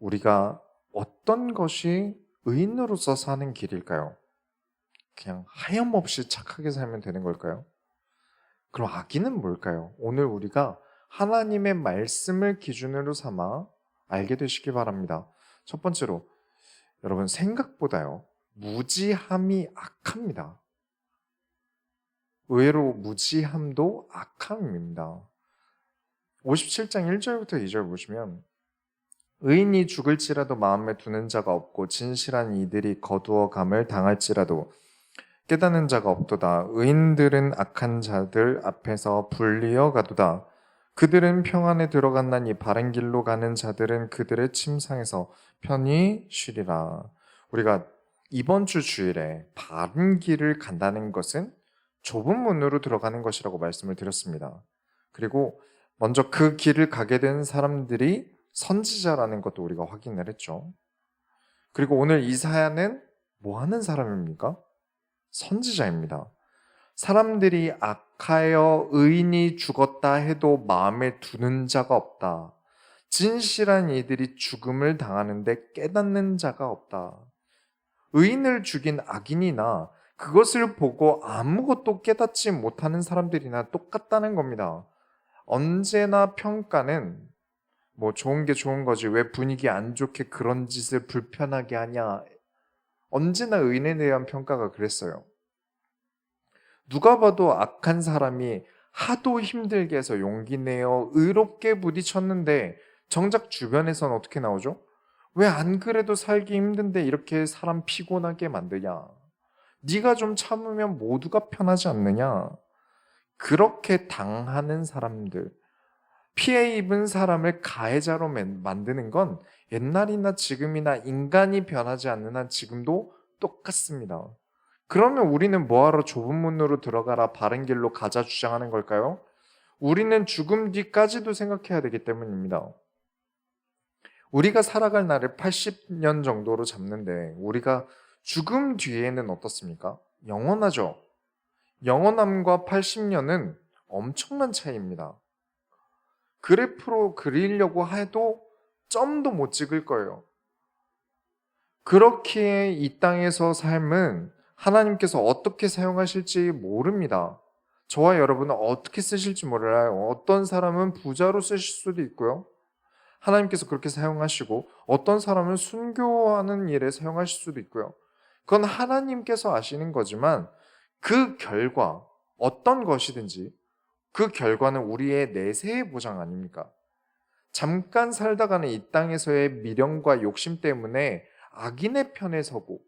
우리가 어떤 것이 의인으로서 사는 길일까요? 그냥 하염없이 착하게 살면 되는 걸까요? 그럼 악인은 뭘까요? 오늘 우리가 하나님의 말씀을 기준으로 삼아 알게 되시기 바랍니다. 첫 번째로, 여러분, 생각보다요, 무지함이 악합니다. 의외로 무지함도 악함입니다. 57장 1절부터 2절 보시면, 의인이 죽을지라도 마음에 두는 자가 없고 진실한 이들이 거두어 감을 당할지라도 깨닫는 자가 없도다. 의인들은 악한 자들 앞에서 불리어 가도다. 그들은 평안에 들어갔나니 바른 길로 가는 자들은 그들의 침상에서 편히 쉬리라. 우리가 이번 주 주일에 바른 길을 간다는 것은 좁은 문으로 들어가는 것이라고 말씀을 드렸습니다. 그리고 먼저 그 길을 가게 된 사람들이 선지자라는 것도 우리가 확인을 했죠. 그리고 오늘 이사야는 뭐 하는 사람입니까? 선지자입니다. 사람들이 악하여 의인이 죽었다 해도 마음에 두는 자가 없다. 진실한 이들이 죽음을 당하는데 깨닫는 자가 없다. 의인을 죽인 악인이나 그것을 보고 아무것도 깨닫지 못하는 사람들이나 똑같다는 겁니다. 언제나 평가는 뭐 좋은 게 좋은 거지 왜 분위기 안 좋게 그런 짓을 불편하게 하냐 언제나 의인에 대한 평가가 그랬어요. 누가 봐도 악한 사람이 하도 힘들게 해서 용기 내어 의롭게 부딪혔는데 정작 주변에선 어떻게 나오죠? 왜 안 그래도 살기 힘든데 이렇게 사람 피곤하게 만드냐? 네가 좀 참으면 모두가 편하지 않느냐? 그렇게 당하는 사람들, 피해 입은 사람을 가해자로 만드는 건 옛날이나 지금이나 인간이 변하지 않는 한 지금도 똑같습니다. 그러면 우리는 뭐하러 좁은 문으로 들어가라 바른 길로 가자 주장하는 걸까요? 우리는 죽음 뒤까지도 생각해야 되기 때문입니다. 우리가 살아갈 날을 80년 정도로 잡는데 우리가 죽음 뒤에는 어떻습니까? 영원하죠. 영원함과 80년은 엄청난 차이입니다. 그래프로 그리려고 해도 점도 못 찍을 거예요. 그렇게 이 땅에서 삶은 하나님께서 어떻게 사용하실지 모릅니다. 저와 여러분은 어떻게 쓰실지 몰라요. 어떤 사람은 부자로 쓰실 수도 있고요. 하나님께서 그렇게 사용하시고 어떤 사람은 순교하는 일에 사용하실 수도 있고요. 그건 하나님께서 아시는 거지만 그 결과 어떤 것이든지 그 결과는 우리의 내세의 보장 아닙니까? 잠깐 살다가는 이 땅에서의 미련과 욕심 때문에 악인의 편에 서고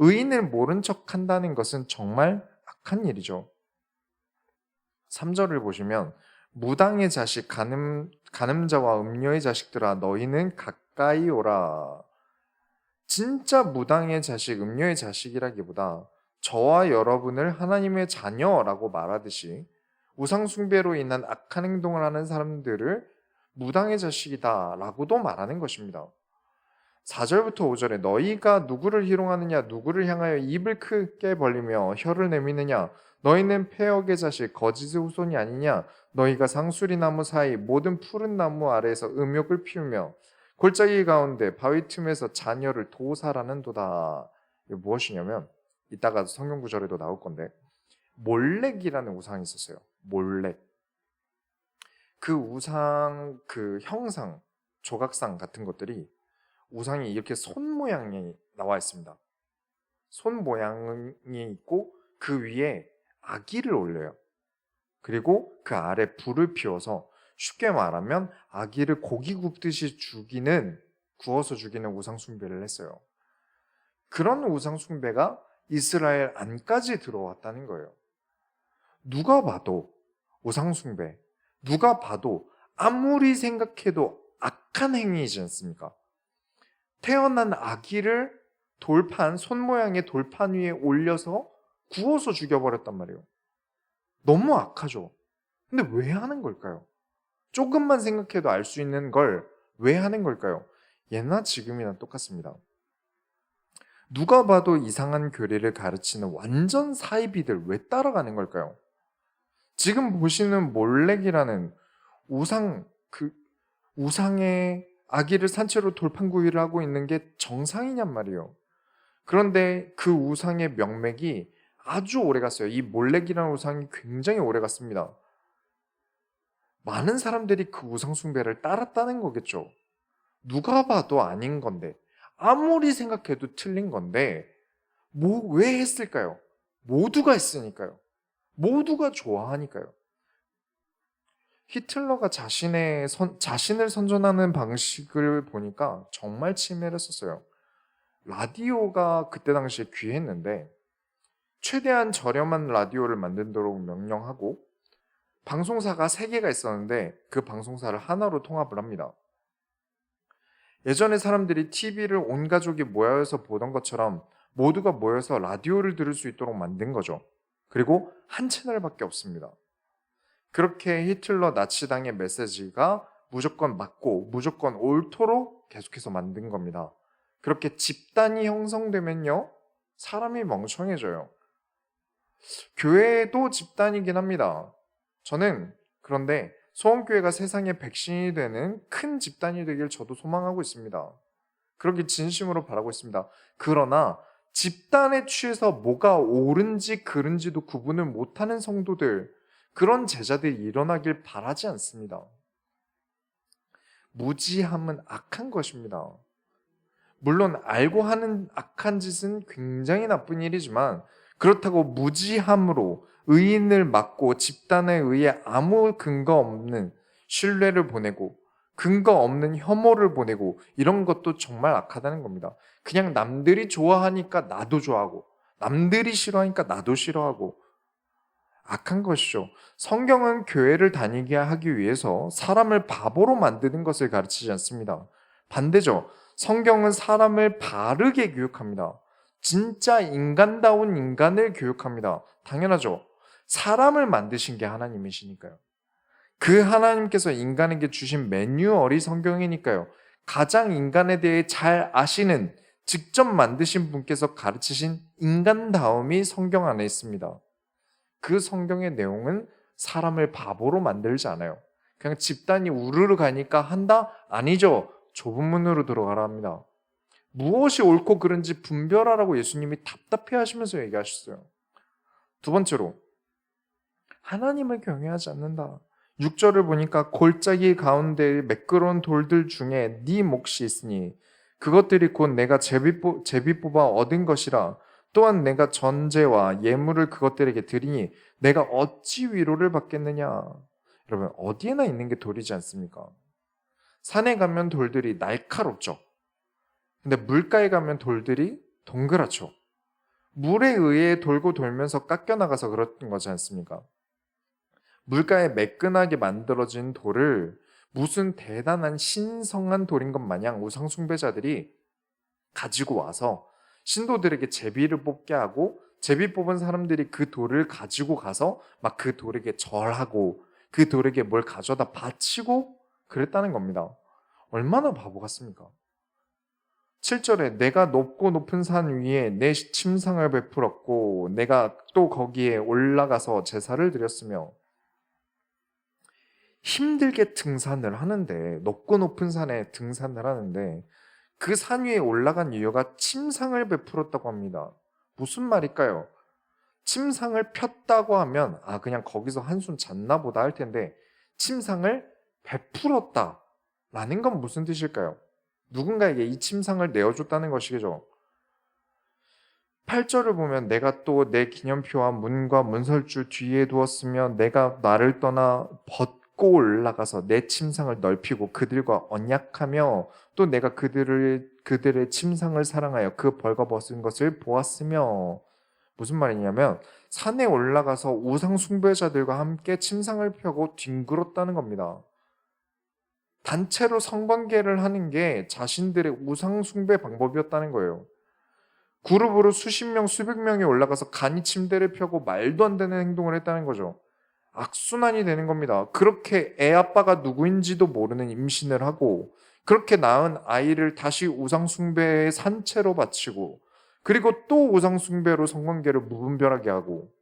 의인을 모른 척 한다는 것은 정말 악한 일이죠. 3절을 보시면 무당의 자식 가늠 가늠자와 음녀의 자식들아 너희는 가까이 오라. 진짜 무당의 자식, 음녀의 자식이라기보다 저와 여러분을 하나님의 자녀라고 말하듯이 우상숭배로 인한 악한 행동을 하는 사람들을 무당의 자식이다라고도 말하는 것입니다. 4절부터 5절에 너희가 누구를 희롱하느냐 누구를 향하여 입을 크게 벌리며 혀를 내미느냐 너희는 폐역의 자식 거짓의 후손이 아니냐 너희가 상수리 나무 사이 모든 푸른 나무 아래에서 음욕을 피우며 골짜기 가운데 바위 틈에서 자녀를 도살하는도다. 이게 무엇이냐면 이따가 성경 구절에도 나올 건데 몰렉이라는 우상이 있었어요. 몰렉. 그 우상 그 형상 조각상 같은 것들이 우상이 이렇게 손 모양이 나와 있습니다. 손 모양이 있고 그 위에 아기를 올려요. 그리고 그 아래 불을 피워서 쉽게 말하면 아기를 고기 굽듯이 죽이는 구워서 죽이는 우상 숭배를 했어요. 그런 우상 숭배가 이스라엘 안까지 들어왔다는 거예요. 누가 봐도 우상 숭배, 누가 봐도 아무리 생각해도 악한 행위이지 않습니까? 태어난 아기를 돌판, 손 모양의 돌판 위에 올려서 구워서 죽여버렸단 말이에요. 너무 악하죠? 근데 왜 하는 걸까요? 조금만 생각해도 알 수 있는 걸 왜 하는 걸까요? 예나 지금이나 똑같습니다. 누가 봐도 이상한 교리를 가르치는 완전 사이비들 왜 따라가는 걸까요? 지금 보시는 몰렉이라는 우상 그 우상의 아기를 산채로 돌판구이를 하고 있는 게 정상이냔 말이에요. 그런데 그 우상의 명맥이 아주 오래 갔어요. 이 몰렉이라는 우상이 굉장히 오래 갔습니다. 많은 사람들이 그 우상 숭배를 따랐다는 거겠죠. 누가 봐도 아닌 건데, 아무리 생각해도 틀린 건데, 뭐, 왜 했을까요? 모두가 했으니까요. 모두가 좋아하니까요. 히틀러가 자신의 선, 자신을 선전하는 방식을 보니까 정말 치밀 했었어요. 라디오가 그때 당시에 귀했는데 최대한 저렴한 라디오를 만들도록 명령하고 방송사가 세 개가 있었는데 그 방송사를 하나로 통합을 합니다. 예전에 사람들이 TV를 온 가족이 모여서 보던 것처럼 모두가 모여서 라디오를 들을 수 있도록 만든 거죠. 그리고 한 채널밖에 없습니다. 그렇게 히틀러 나치당의 메시지가 무조건 맞고 무조건 옳도록 계속해서 만든 겁니다. 그렇게 집단이 형성되면요, 사람이 멍청해져요. 교회도 집단이긴 합니다. 저는 그런데 소원교회가 세상의 백신이 되는 큰 집단이 되길 저도 소망하고 있습니다. 그렇게 진심으로 바라고 있습니다. 그러나 집단에 취해서 뭐가 옳은지 그른지도 구분을 못하는 성도들, 그런 제자들이 일어나길 바라지 않습니다. 무지함은 악한 것입니다. 물론 알고 하는 악한 짓은 굉장히 나쁜 일이지만 그렇다고 무지함으로 의인을 막고 집단에 의해 아무 근거 없는 신뢰를 보내고 근거 없는 혐오를 보내고 이런 것도 정말 악하다는 겁니다. 그냥 남들이 좋아하니까 나도 좋아하고 남들이 싫어하니까 나도 싫어하고 악한 것이죠. 성경은 교회를 다니게 하기 위해서 사람을 바보로 만드는 것을 가르치지 않습니다. 반대죠. 성경은 사람을 바르게 교육합니다. 진짜 인간다운 인간을 교육합니다. 당연하죠. 사람을 만드신 게 하나님이시니까요. 그 하나님께서 인간에게 주신 매뉴얼이 성경이니까요. 가장 인간에 대해 잘 아시는 직접 만드신 분께서 가르치신 인간다움이 성경 안에 있습니다. 그 성경의 내용은 사람을 바보로 만들지 않아요. 그냥 집단이 우르르 가니까 한다? 아니죠. 좁은 문으로 들어가라 합니다. 무엇이 옳고 그른지 분별하라고 예수님이 답답해 하시면서 얘기하셨어요. 두 번째로, 하나님을 경외하지 않는다. 6절을 보니까 골짜기 가운데 매끄러운 돌들 중에 네 몫이 있으니 그것들이 곧 내가 제비, 뽑, 제비 뽑아 얻은 것이라 또한 내가 전제와 예물을 그것들에게 드리니 내가 어찌 위로를 받겠느냐. 여러분, 어디에나 있는 게 돌이지 않습니까? 산에 가면 돌들이 날카롭죠. 근데 물가에 가면 돌들이 동그랗죠. 물에 의해 돌고 돌면서 깎여나가서 그렇던 거지 않습니까? 물가에 매끈하게 만들어진 돌을 무슨 대단한 신성한 돌인 것 마냥 우상 숭배자들이 가지고 와서 신도들에게 제비를 뽑게 하고 제비 뽑은 사람들이 그 돌을 가지고 가서 막 그 돌에게 절하고 그 돌에게 뭘 가져다 바치고 그랬다는 겁니다. 얼마나 바보 같습니까? 7절에 내가 높고 높은 산 위에 내 침상을 베풀었고 내가 또 거기에 올라가서 제사를 드렸으며 힘들게 등산을 하는데 높고 높은 산에 등산을 하는데 그 산 위에 올라간 이유가 침상을 베풀었다고 합니다. 무슨 말일까요? 침상을 폈다고 하면 아 그냥 거기서 한숨 잤나 보다 할 텐데 침상을 베풀었다 라는 건 무슨 뜻일까요? 누군가에게 이 침상을 내어줬다는 것이겠죠. 8절을 보면 내가 또 내 기념표와 문과 문설주 뒤에 두었으며 내가 나를 떠나 벗 고 올라가서 내 침상을 넓히고 그들과 언약하며 또 내가 그들을 그들의 침상을 사랑하여 그 벌거벗은 것을 보았으며 무슨 말이냐면 산에 올라가서 우상 숭배자들과 함께 침상을 펴고 뒹굴었다는 겁니다. 단체로 성관계를 하는 게 자신들의 우상 숭배 방법이었다는 거예요. 그룹으로 수십 명, 수백 명이 올라가서 간이 침대를 펴고 말도 안 되는 행동을 했다는 거죠. 악순환이 되는 겁니다. 그렇게 애 아빠가 누구인지도 모르는 임신을 하고 그렇게 낳은 아이를 다시 우상숭배의 산채로 바치고 그리고 또 우상숭배로 성관계를 무분별하게 하고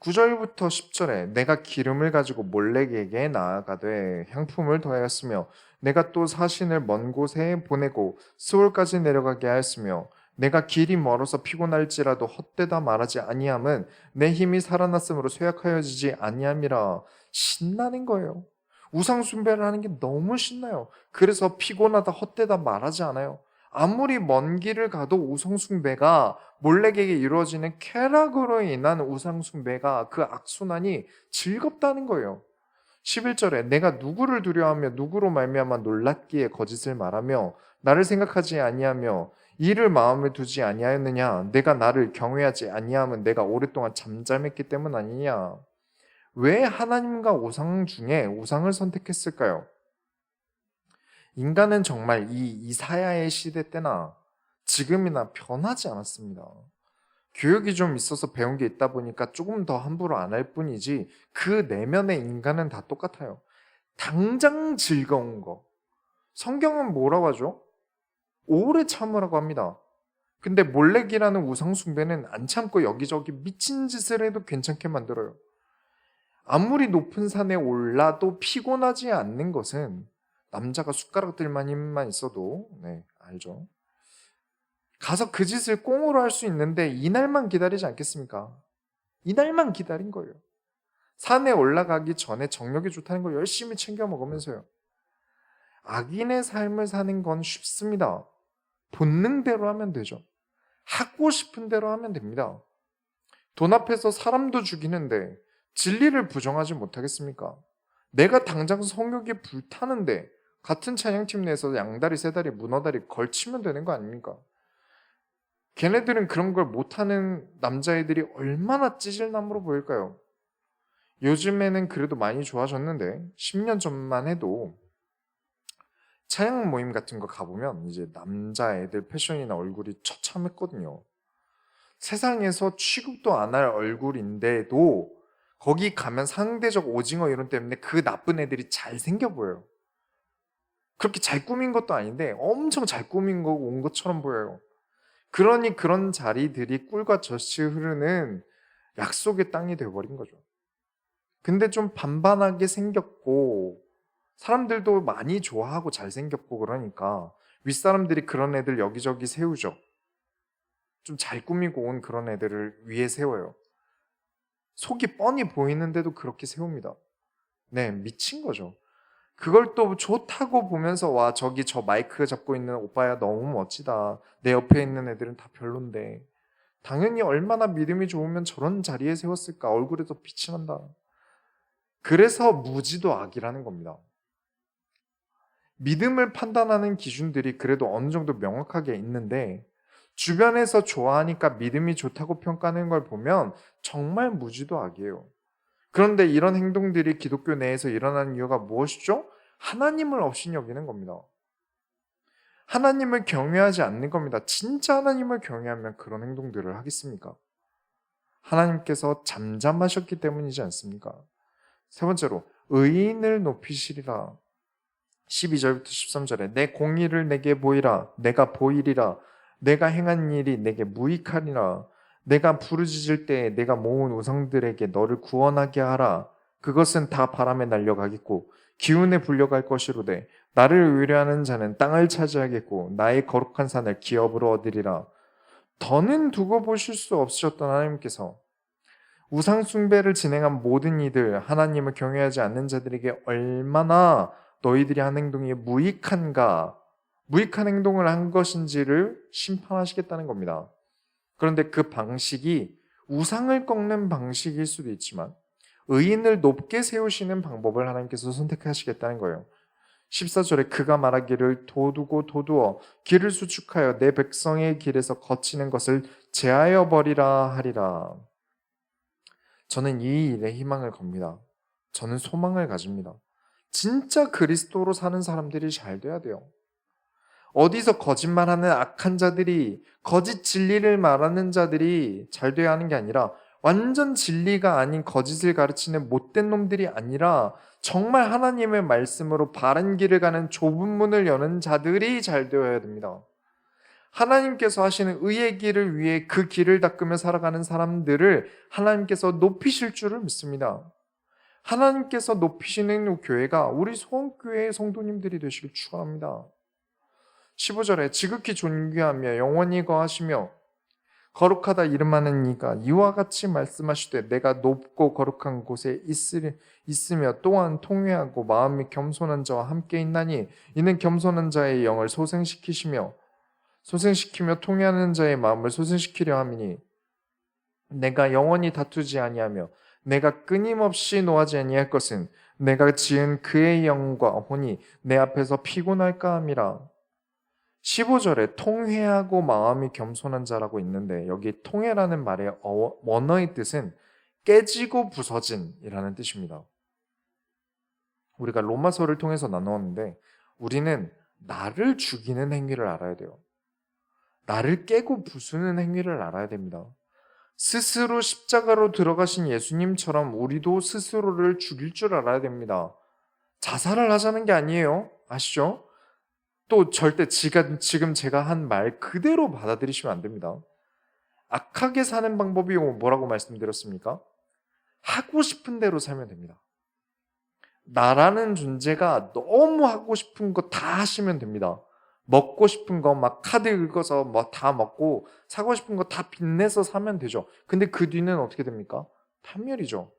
9절부터 10절에 내가 기름을 가지고 몰렉에게 나아가되 향품을 더하였으며 내가 또 사신을 먼 곳에 보내고 스올까지 내려가게 하였으며 내가 길이 멀어서 피곤할지라도 헛되다 말하지 아니함은 내 힘이 살아났으므로 쇠약하여지지 아니함이라 신나는 거예요. 우상 숭배를 하는 게 너무 신나요. 그래서 피곤하다 헛되다 말하지 않아요. 아무리 먼 길을 가도 우상 숭배가 몰렉에게 이루어지는 쾌락으로 인한 우상 숭배가 그 악순환이 즐겁다는 거예요. 11절에 내가 누구를 두려워하며 누구로 말미암아 놀랐기에 거짓을 말하며 나를 생각하지 아니하며 이를 마음에 두지 아니하였느냐 내가 나를 경외하지 아니함은 내가 오랫동안 잠잠했기 때문 아니냐 왜 하나님과 우상 중에 우상을 선택했을까요? 인간은 정말 이 이사야의 시대 때나 지금이나 변하지 않았습니다. 교육이 좀 있어서 배운 게 있다 보니까 조금 더 함부로 안 할 뿐이지 그 내면의 인간은 다 똑같아요. 당장 즐거운 거. 성경은 뭐라고 하죠? 오래 참으라고 합니다. 근데 몰렉이라는 우상숭배는 안 참고 여기저기 미친 짓을 해도 괜찮게 만들어요. 아무리 높은 산에 올라도 피곤하지 않는 것은 남자가 숟가락들만 힘만 있어도 네 알죠. 가서 그 짓을 꽁으로 할 수 있는데 이날만 기다리지 않겠습니까? 이날만 기다린 거예요. 산에 올라가기 전에 정력이 좋다는 걸 열심히 챙겨 먹으면서요. 악인의 삶을 사는 건 쉽습니다. 본능대로 하면 되죠. 하고 싶은 대로 하면 됩니다. 돈 앞에서 사람도 죽이는데 진리를 부정하지 못하겠습니까? 내가 당장 성욕이 불타는데 같은 찬양팀 내에서 양다리, 세다리, 문어다리 걸치면 되는 거 아닙니까? 걔네들은 그런 걸 못하는 남자애들이 얼마나 찌질남으로 보일까요? 요즘에는 그래도 많이 좋아졌는데 10년 전만 해도 찬양 모임 같은 거 가보면 이제 남자 애들 패션이나 얼굴이 처참했거든요. 세상에서 취급도 안 할 얼굴인데도 거기 가면 상대적 오징어 이론 때문에 그 나쁜 애들이 잘 생겨 보여요. 그렇게 잘 꾸민 것도 아닌데 엄청 잘 꾸민 거온 것처럼 보여요. 그러니 그런 자리들이 꿀과 젖이 흐르는 약속의 땅이 되어버린 거죠. 근데 좀 반반하게 생겼고 사람들도 많이 좋아하고 잘생겼고 그러니까 윗사람들이 그런 애들 여기저기 세우죠. 좀 잘 꾸미고 온 그런 애들을 위에 세워요. 속이 뻔히 보이는데도 그렇게 세웁니다. 네, 미친 거죠. 그걸 또 좋다고 보면서 와 저기 저 마이크 잡고 있는 오빠야 너무 멋지다. 내 옆에 있는 애들은 다 별론데. 당연히 얼마나 믿음이 좋으면 저런 자리에 세웠을까. 얼굴에도 빛이 난다. 그래서 무지도 악이라는 겁니다. 믿음을 판단하는 기준들이 그래도 어느 정도 명확하게 있는데 주변에서 좋아하니까 믿음이 좋다고 평가하는 걸 보면 정말 무지도 악이에요. 그런데 이런 행동들이 기독교 내에서 일어나는 이유가 무엇이죠? 하나님을 없이 여기는 겁니다. 하나님을 경외하지 않는 겁니다. 진짜 하나님을 경외하면 그런 행동들을 하겠습니까? 하나님께서 잠잠하셨기 때문이지 않습니까? 세 번째로, 의인을 높이시리라. 12절부터 13절에 내 공의를 내게 보이라. 내가 보이리라. 내가 행한 일이 내게 무익하리라. 내가 부르짖을 때에 내가 모은 우상들에게 너를 구원하게 하라. 그것은 다 바람에 날려가겠고 기운에 불려갈 것이로되 나를 의뢰하는 자는 땅을 차지하겠고 나의 거룩한 산을 기업으로 얻으리라. 더는 두고 보실 수 없으셨던 하나님께서 우상 숭배를 진행한 모든 이들 하나님을 경외하지 않는 자들에게 얼마나 너희들이 한 행동이 무익한가 무익한 행동을 한 것인지를 심판하시겠다는 겁니다. 그런데 그 방식이 우상을 꺾는 방식일 수도 있지만 의인을 높게 세우시는 방법을 하나님께서 선택하시겠다는 거예요. 14절에 그가 말하기를 도두고 도두어 길을 수축하여 내 백성의 길에서 거치는 것을 제하여 버리라 하리라. 저는 이 일에 희망을 겁니다. 저는 소망을 가집니다. 진짜 그리스도로 사는 사람들이 잘 돼야 돼요. 어디서 거짓말하는 악한 자들이 거짓 진리를 말하는 자들이 잘 돼야 하는 게 아니라 완전 진리가 아닌 거짓을 가르치는 못된 놈들이 아니라 정말 하나님의 말씀으로 바른 길을 가는 좁은 문을 여는 자들이 잘 되어야 됩니다. 하나님께서 하시는 의의 길을 위해 그 길을 닦으며 살아가는 사람들을 하나님께서 높이실 줄을 믿습니다. 하나님께서 높이시는 교회가 우리 소원교회의 성도님들이 되시길 축원합니다. 15절에 지극히 존귀하며 영원히 거하시며 거룩하다 이름하는 이가 이와 같이 말씀하시되 내가 높고 거룩한 곳에 있으리, 있으며 또한 통회하고 마음이 겸손한 자와 함께 있나니 이는 겸손한 자의 영을 소생시키시며 소생시키며 통회하는 자의 마음을 소생시키려 함이니 내가 영원히 다투지 아니하며 내가 끊임없이 노하지 아니할 것은 내가 지은 그의 영과 혼이 내 앞에서 피곤할까 함이라 15절에 통회하고 마음이 겸손한 자라고 있는데 여기 통회라는 말의 어- 원어의 뜻은 깨지고 부서진이라는 뜻입니다. 우리가 로마서를 통해서 나누었는데 우리는 나를 죽이는 행위를 알아야 돼요. 나를 깨고 부수는 행위를 알아야 됩니다. 스스로 십자가로 들어가신 예수님처럼 우리도 스스로를 죽일 줄 알아야 됩니다. 자살을 하자는 게 아니에요. 아시죠? 또 절대 지금, 제가 한 말 그대로 받아들이시면 안 됩니다. 악하게 사는 방법이 뭐라고 말씀드렸습니까? 하고 싶은 대로 살면 됩니다. 나라는 존재가 너무 하고 싶은 거 다 하시면 됩니다. 먹고 싶은 거 막 카드 긁어서 뭐 다 먹고 사고 싶은 거 다 빚내서 사면 되죠. 근데 그 뒤는 어떻게 됩니까? 판멸이죠.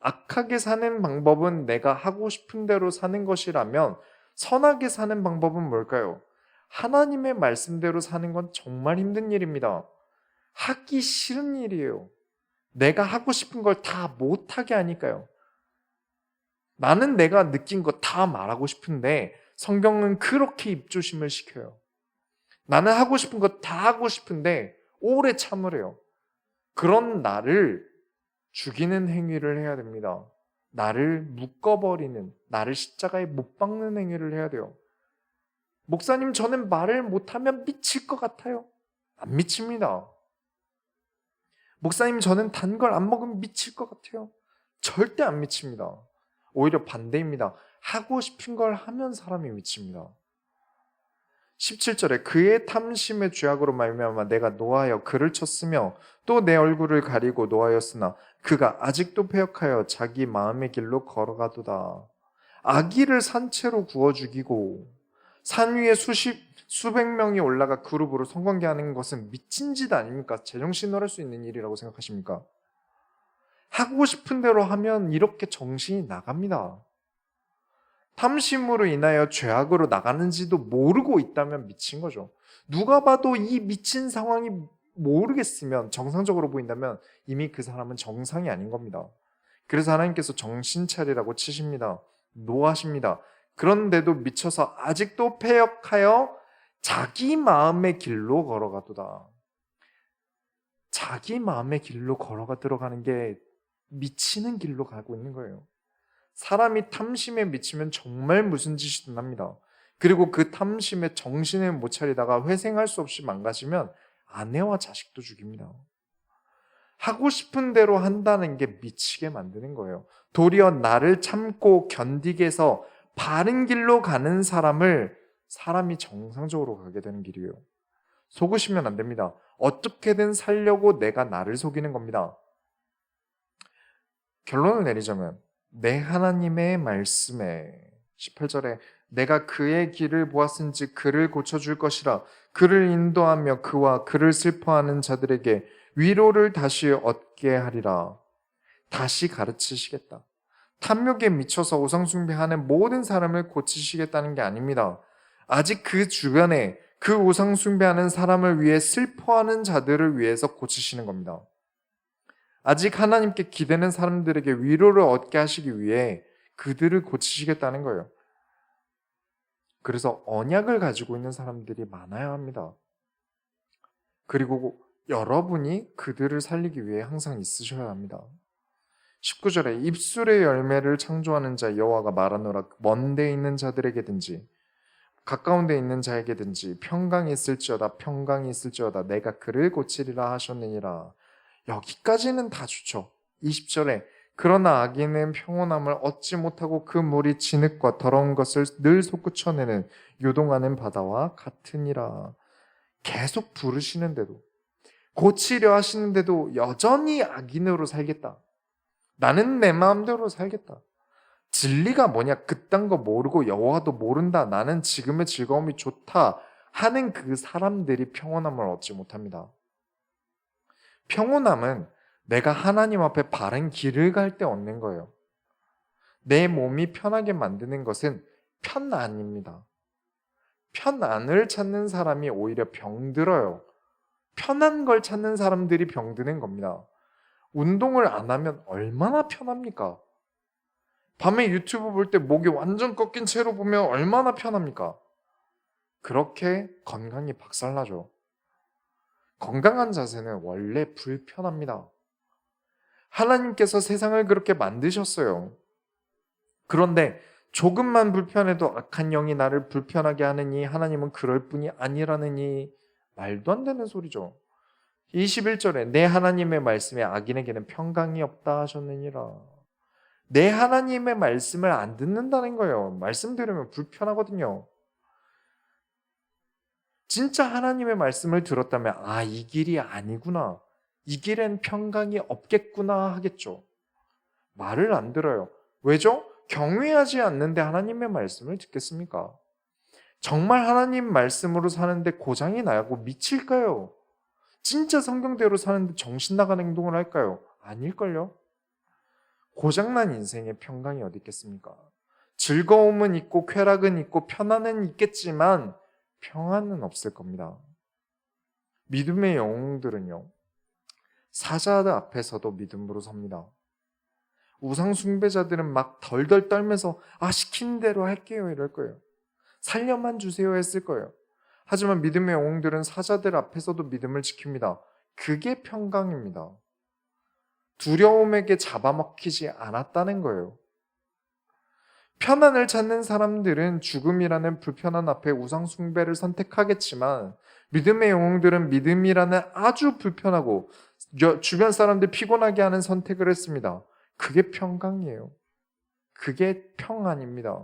악하게 사는 방법은 내가 하고 싶은 대로 사는 것이라면 선하게 사는 방법은 뭘까요? 하나님의 말씀대로 사는 건 정말 힘든 일입니다. 하기 싫은 일이에요. 내가 하고 싶은 걸 다 못하게 하니까요. 나는 내가 느낀 거 다 말하고 싶은데 성경은 그렇게 입조심을 시켜요. 나는 하고 싶은 거다 하고 싶은데 오래 참으래요. 그런 나를 죽이는 행위를 해야 됩니다. 나를 묶어버리는, 나를 십자가에 못 박는 행위를 해야 돼요. 목사님, 저는 말을 못하면 미칠 것 같아요. 안 미칩니다. 목사님, 저는 단 걸 안 먹으면 미칠 것 같아요. 절대 안 미칩니다. 오히려 반대입니다. 하고 싶은 걸 하면 사람이 미칩니다. 17절에 그의 탐심의 죄악으로 말미암아 내가 노하여 그를 쳤으며 또 내 얼굴을 가리고 노하였으나 그가 아직도 패역하여 자기 마음의 길로 걸어가도다. 아기를 산채로 구워 죽이고 산 위에 수십 수백 명이 올라가 그룹으로 성관계 하는 것은 미친 짓 아닙니까? 제정신으로 할 수 있는 일이라고 생각하십니까? 하고 싶은 대로 하면 이렇게 정신이 나갑니다. 탐심으로 인하여 죄악으로 나가는지도 모르고 있다면 미친 거죠. 누가 봐도 이 미친 상황이 모르겠으면 정상적으로 보인다면 이미 그 사람은 정상이 아닌 겁니다. 그래서 하나님께서 정신 차리라고 치십니다. 노하십니다. 그런데도 미쳐서 아직도 패역하여 자기 마음의 길로 걸어가도다. 자기 마음의 길로 걸어가 들어가는 게 미치는 길로 가고 있는 거예요. 사람이 탐심에 미치면 정말 무슨 짓이든 합니다. 그리고 그 탐심에 정신을 못 차리다가 회생할 수 없이 망가지면 아내와 자식도 죽입니다. 하고 싶은 대로 한다는 게 미치게 만드는 거예요. 도리어 나를 참고 견디게 해서 바른 길로 가는 사람을 사람이 정상적으로 가게 되는 길이에요. 속으시면 안 됩니다. 어떻게든 살려고 내가 나를 속이는 겁니다. 결론을 내리자면 내 하나님의 말씀에. 18절에 내가 그의 길을 보았은지 그를 고쳐줄 것이라. 그를 인도하며 그와 그를 슬퍼하는 자들에게 위로를 다시 얻게 하리라. 다시 가르치시겠다. 탐욕에 미쳐서 우상숭배하는 모든 사람을 고치시겠다는 게 아닙니다. 아직 그 주변에 그 우상숭배하는 사람을 위해 슬퍼하는 자들을 위해서 고치시는 겁니다 아직 하나님께 기대는 사람들에게 위로를 얻게 하시기 위해 그들을 고치시겠다는 거예요. 그래서 언약을 가지고 있는 사람들이 많아야 합니다. 그리고 여러분이 그들을 살리기 위해 항상 있으셔야 합니다. 19절에 입술의 열매를 창조하는 자 여호와가 말하노라 먼데 있는 자들에게든지 가까운 데 있는 자에게든지 평강이 있을지어다 평강이 있을지어다 내가 그를 고치리라 하셨느니라 여기까지는 다 좋죠. 20절에 그러나 아기는 평온함을 얻지 못하고 그 물이 진흙과 더러운 것을 늘 솟구쳐내는 요동하는 바다와 같으니라. 계속 부르시는데도 고치려 하시는데도 여전히 악인으로 살겠다. 나는 내 마음대로 살겠다. 진리가 뭐냐 그딴 거 모르고 여호와도 모른다. 나는 지금의 즐거움이 좋다 하는 그 사람들이 평온함을 얻지 못합니다. 평온함은 내가 하나님 앞에 바른 길을 갈 때 얻는 거예요. 내 몸이 편하게 만드는 것은 편안입니다. 편안을 찾는 사람이 오히려 병들어요. 편한 걸 찾는 사람들이 병드는 겁니다. 운동을 안 하면 얼마나 편합니까? 밤에 유튜브 볼 때 목이 완전 꺾인 채로 보면 얼마나 편합니까? 그렇게 건강이 박살나죠. 건강한 자세는 원래 불편합니다. 하나님께서 세상을 그렇게 만드셨어요. 그런데 조금만 불편해도 악한 영이 나를 불편하게 하느니 하나님은 그럴 뿐이 아니라느니 말도 안 되는 소리죠. 21절에 내 하나님의 말씀에 악인에게는 평강이 없다 하셨느니라. 내 하나님의 말씀을 안 듣는다는 거예요. 말씀 들으면 불편하거든요. 진짜 하나님의 말씀을 들었다면 아, 이 길이 아니구나. 이 길엔 평강이 없겠구나 하겠죠. 말을 안 들어요. 왜죠? 경외하지 않는데 하나님의 말씀을 듣겠습니까? 정말 하나님 말씀으로 사는데 고장이 나고 미칠까요? 진짜 성경대로 사는데 정신 나간 행동을 할까요? 아닐걸요? 고장난 인생에 평강이 어디 있겠습니까? 즐거움은 있고 쾌락은 있고 편안은 있겠지만 평안은 없을 겁니다. 믿음의 영웅들은요, 사자들 앞에서도 믿음으로 섭니다. 우상 숭배자들은 막 덜덜 떨면서 아 시킨 대로 할게요 이럴 거예요. 살려만 주세요 했을 거예요. 하지만 믿음의 영웅들은 사자들 앞에서도 믿음을 지킵니다. 그게 평강입니다. 두려움에게 잡아먹히지 않았다는 거예요. 편안을 찾는 사람들은 죽음이라는 불편한 앞에 우상 숭배를 선택하겠지만 믿음의 영웅들은 믿음이라는 아주 불편하고 주변 사람들 피곤하게 하는 선택을 했습니다. 그게 평강이에요. 그게 평안입니다.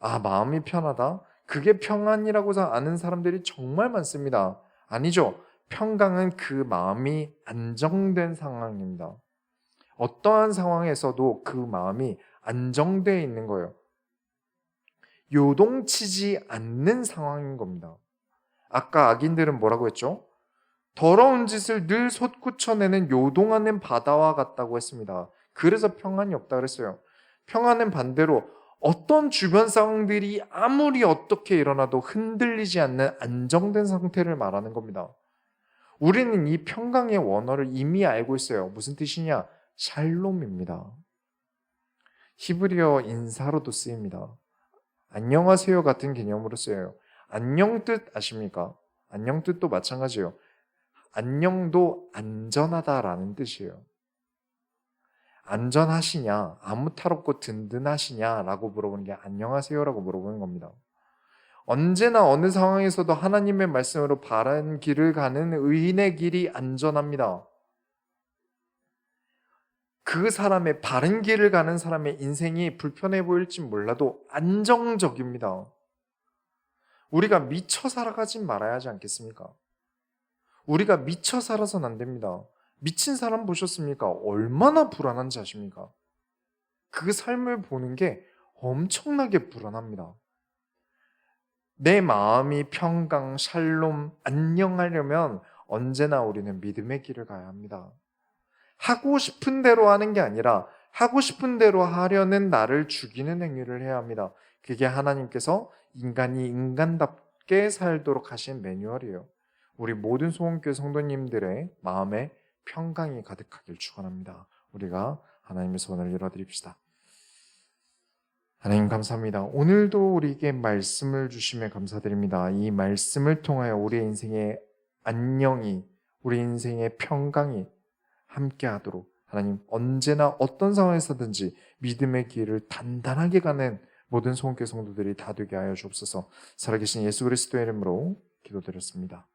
아, 마음이 편하다? 그게 평안이라고 아는 사람들이 정말 많습니다. 아니죠. 평강은 그 마음이 안정된 상황입니다. 어떠한 상황에서도 그 마음이 안정되어 있는 거예요. 요동치지 않는 상황인 겁니다. 아까 악인들은 뭐라고 했죠? 더러운 짓을 늘 솟구쳐내는 요동하는 바다와 같다고 했습니다. 그래서 평안이 없다 그랬어요. 평안은 반대로 어떤 주변 상황들이 아무리 어떻게 일어나도 흔들리지 않는 안정된 상태를 말하는 겁니다. 우리는 이 평강의 원어를 이미 알고 있어요. 무슨 뜻이냐? 샬롬입니다. 히브리어 인사로도 쓰입니다. 안녕하세요 같은 개념으로 쓰여요. 안녕 뜻 아십니까? 안녕 뜻도 마찬가지예요. 안녕도 안전하다라는 뜻이에요. 안전하시냐, 아무 탈 없고 든든하시냐라고 물어보는 게 안녕하세요라고 물어보는 겁니다. 언제나 어느 상황에서도 하나님의 말씀으로 바른 길을 가는 의인의 길이 안전합니다. 그 사람의 바른 길을 가는 사람의 인생이 불편해 보일지 몰라도 안정적입니다. 우리가 미쳐 살아가지 말아야 하지 않겠습니까? 우리가 미쳐 살아서는 안 됩니다. 미친 사람 보셨습니까? 얼마나 불안한지 아십니까? 그 삶을 보는 게 엄청나게 불안합니다. 내 마음이 평강, 샬롬, 안녕하려면 언제나 우리는 믿음의 길을 가야 합니다. 하고 싶은 대로 하는 게 아니라 하고 싶은 대로 하려는 나를 죽이는 행위를 해야 합니다. 그게 하나님께서 인간이 인간답게 살도록 하신 매뉴얼이에요. 우리 모든 소원교회 성도님들의 마음에 평강이 가득하길 축원합니다. 우리가 하나님의 손을 열어드립시다. 하나님 감사합니다. 오늘도 우리에게 말씀을 주심에 감사드립니다. 이 말씀을 통하여 우리의 인생의 안녕이, 우리 인생의 평강이 함께 하도록 하나님 언제나 어떤 상황에서든지 믿음의 길을 단단하게 가는 모든 성교 성도들이 다 되게 하여 주옵소서. 살아계신 예수 그리스도의 이름으로 기도드렸습니다.